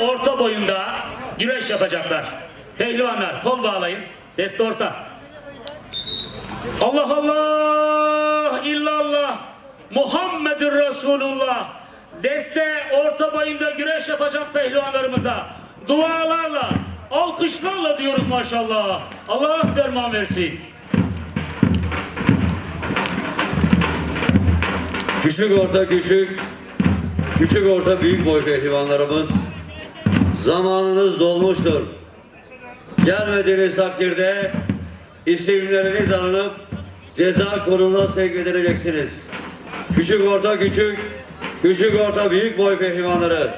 orta boyunda güreş yapacaklar. Pehlivanlar kol bağlayın. Deste orta. Allah Allah! İllallah! Muhammedur Resulullah! Deste orta boyunda güreş yapacak pehlivanlarımıza. Dualarla alkışlarla diyoruz maşallah. Allah derman versin. Küçük orta küçük, küçük orta büyük boy pehlivanlarımız zamanınız dolmuştur. Gelmediğiniz takdirde isimleriniz alınıp ceza konumuna sevk edileceksiniz. Küçük orta küçük, küçük orta büyük boy pehlivanları.